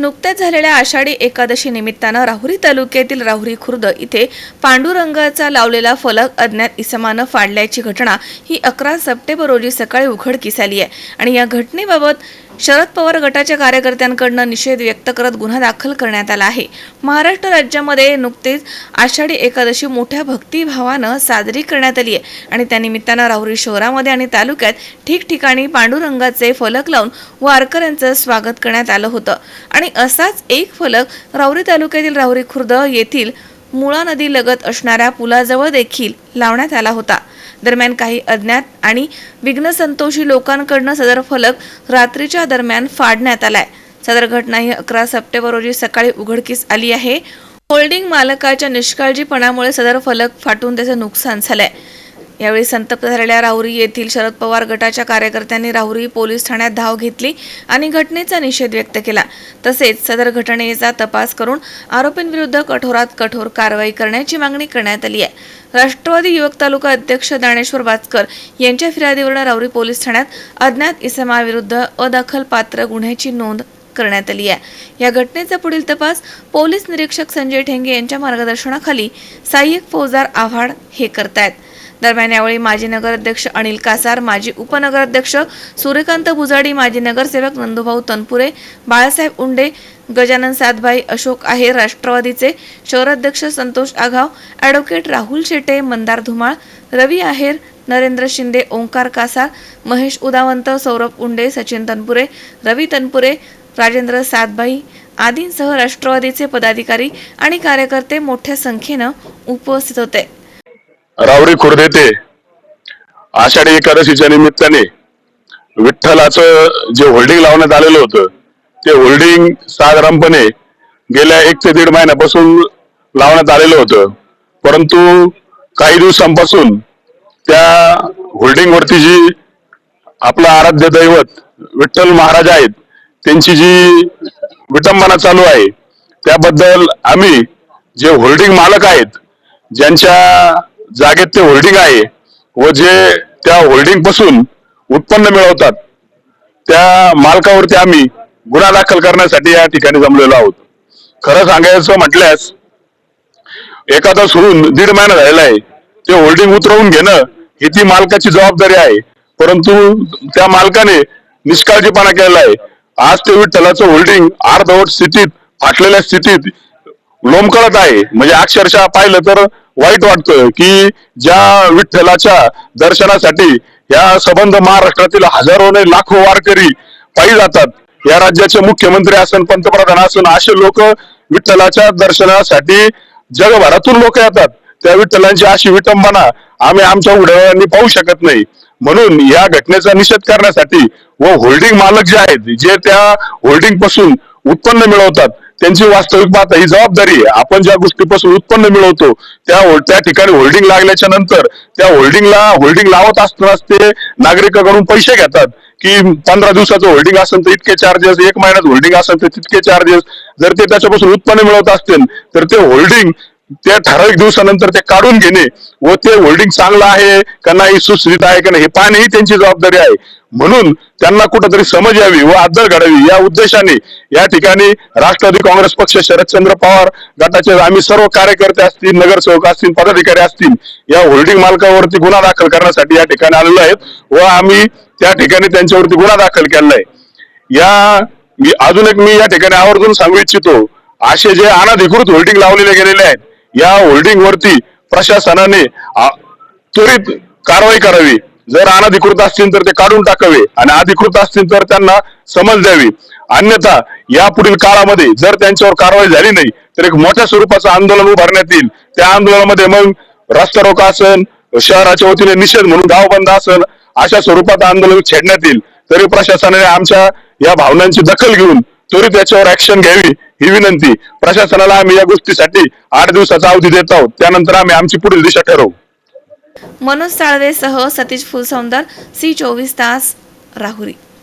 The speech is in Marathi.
नुकत्याच झालेल्या आषाढी एकादशी निमित्तानं राहुरी तालुक्यातील राहुरी खुर्द इथे पांडुरंगाचा लावलेला फलक अज्ञात इसमानं फाडल्याची घटना ही अकरा सप्टेंबर रोजी सकाळी उघडकीस आली आहे. आणि या घटनेबाबत शरद पवार गटाच्या कार्यकर्त्यांकडनं निषेध व्यक्त करत गुन्हा दाखल करण्यात आला आहे. महाराष्ट्र राज्यामध्ये नुकतेच आषाढी एकादशी मोठ्या भक्तिभावानं साजरी करण्यात आली आहे आणि त्यानिमित्तानं राहुरी शहरामध्ये आणि तालुक्यात ठिकठिकाणी पांडुरंगाचे फलक लावून वारकऱ्यांचं स्वागत करण्यात आलं होतं. आणि असाच एक फलक राहुरी तालुक्यातील राहुरी खुर्द येथील मुळा नदी लगत असणाऱ्या पुलाजवळ देखील लावण्यात आला होता. दरम्यान काही अज्ञात आणि विघ्नसंतोषी लोकांकडनं सदर फलक रात्रीच्या दरम्यान फाडण्यात आलाय. सदर घटना ही अकरा सप्टेंबर रोजी सकाळी उघडकीस आली आहे. होल्डिंग मालकाच्या निष्काळजीपणामुळे सदर फलक फाटून त्याचं नुकसान झालंय. यावेळी संतप्त झालेल्या राहुरी येथील शरद पवार गटाच्या कार्यकर्त्यांनी राहुरी पोलीस ठाण्यात धाव घेतली आणि घटनेचा निषेध व्यक्त केला. तसेच सदर घटनेचा तपास करून आरोपींविरुद्ध कठोरात कठोर कारवाई करण्याची मागणी करण्यात आली आहे. राष्ट्रवादी युवक तालुका अध्यक्ष दानेश्वर बाचकर यांच्या फिर्यादीवरून राहुरी पोलीस ठाण्यात अज्ञात इसमाविरुद्ध अदखलपात्र गुन्ह्याची नोंद करण्यात आली आहे. या घटनेचा पुढील तपास पोलीस निरीक्षक संजय ठेंगे यांच्या मार्गदर्शनाखाली सहाय्यक फौजदार आव्हाड हे करतायत. दरम्यान यावेळी माजी नगराध्यक्ष अनिल कासार माजी उपनगराध्यक्ष सूर्यकांत बुजाडी माजी नगरसेवक नंदुभाऊ तनपुरे बाळासाहेब उंडे गजानन सातभाई अशोक आहेर राष्ट्रवादीचे शहराध्यक्ष संतोष आघाव ॲडव्होकेट राहुल शेटे मंदार धुमाळ रवी आहेर नरेंद्र शिंदे ओंकार कासार महेश उदावंत सौरभ उंडे सचिन तनपुरे रवी तनपुरे राजेंद्र सातभाई आदींसह राष्ट्रवादीचे पदाधिकारी आणि कार्यकर्ते मोठ्या संख्येनं उपस्थित होते. रावरी खुर्द येथे आषाढी एकादशीच्या निमित्ताने विठ्ठलाचं जे होल्डिंग लावण्यात आलेलं होतं ते होल्डिंग साधारणपणे गेल्या एक ते दीड महिन्यापासून लावण्यात आलेलं होतं. परंतु काही दिवसांपासून त्या होल्डिंगवरती जी आपलं आराध्य दैवत विठ्ठल महाराज आहेत त्यांची जी विटंबना चालू आहे त्याबद्दल आम्ही जे होल्डिंग मालक आहेत ज्यांच्या जागेत ते होल्डिंग आहे व जे त्या होल्डिंगपासून उत्पन्न मिळवतात त्या मालकावरती आम्ही गुन्हा दाखल करण्यासाठी या ठिकाणी जमलेलो आहोत. खरं सांगायचं म्हटल्यास एखादा सोडून दीड महिना झालेला आहे. ते होल्डिंग उतरवून घेणं ही ती मालकाची जबाबदारी आहे. परंतु त्या मालकाने निष्काळजीपणा केलेला आहे. आज ते विठ्ठलाचं होल्डिंग अर्धवट स्थितीत फाटलेल्या स्थितीत लोंबकळत आहे. म्हणजे अक्षरशः पाहिलं तर वाईट वाटतं की ज्या विठ्ठलाच्या दर्शनासाठी या संबंध महाराष्ट्रातील हजारो ने लाखो वारकरी पायी जातात. या राज्याचे मुख्यमंत्री असन पंतप्रधान असन असे लोक विठ्ठलाच्या दर्शनासाठी जगभरातून लोक येतात. त्या विठ्ठलांची अशी विटंबना आम्ही आमच्या उडव्यांनी पाहू शकत नाही. म्हणून या घटनेचा निषेध करण्यासाठी व होल्डिंग मालक जे आहेत जे त्या होल्डिंगपासून उत्पन्न मिळवतात त्यांची वास्तविक पाहता ही जबाबदारी आहे. आपण ज्या गोष्टीपासून उत्पन्न मिळवतो त्या हो-, त्या ठिकाणी होल्डिंग लागल्याच्या नंतर त्या होल्डिंगला होल्डिंग लावत असतानाच ते नागरिकांकडून पैसे घेतात. की पंधरा दिवसाचं होल्डिंग असेल तर इतके चार्जेस एक महिन्यात होल्डिंग असेल तर तितके चार्जेस जर ते त्याच्यापासून उत्पन्न मिळवत असतील तर ते होल्डिंग त्या ठराविक दिवसानंतर ते काढून घेणे व ते होल्डिंग चांगलं आहे का नाही सुस्थित आहे का नाही हे पाहणेही त्यांची जबाबदारी आहे. म्हणून त्यांना कुठंतरी समज यावी व आदर घडावी या उद्देशाने या ठिकाणी राष्ट्रवादी काँग्रेस पक्ष शरदचंद्र पवार गटाचे आम्ही सर्व कार्यकर्ते असतील नगरसेवक असतील पदाधिकारी असतील या होल्डिंग मालकावरती गुन्हा दाखल करण्यासाठी या ठिकाणी आलेलो आहेत व आम्ही त्या ठिकाणी त्यांच्यावरती गुन्हा दाखल केलेला आहे. या मी अजून एक मी या ठिकाणी आवर्जून सांगू इच्छितो असे जे अनाधिकृत होल्डिंग लावलेले गेलेले आहेत या होल्डिंग वरती प्रशासनाने त्वरित कारवाई करावी. जर अनधिकृत असतील तर ते काढून टाकावे आणि अधिकृत असतील तर त्यांना समज द्यावी. अन्यथा यापुढील काळामध्ये जर त्यांच्यावर कारवाई झाली नाही तर एक मोठ्या स्वरूपाचं आंदोलन उभारण्यात येईल. त्या आंदोलनामध्ये मग रस्ता रोका असन शहराच्या वतीने निषेध म्हणून गाव बंद असन अशा स्वरूपात आंदोलन छेडण्यात येईल. तरी प्रशासनाने आमच्या या भावनांची दखल घेऊन त्वरित याच्यावर ऍक्शन घ्यावी ही विनंती. प्रशासनाला आम्ही या गोष्टीसाठी आठ दिवसाचा अवधी देत आहोत. त्यानंतर आम्ही आमची पुढील दिशा ठरवू. मनोज साळवेसह सतीश फुलसौंदर सी चोवीस तास राहुरी.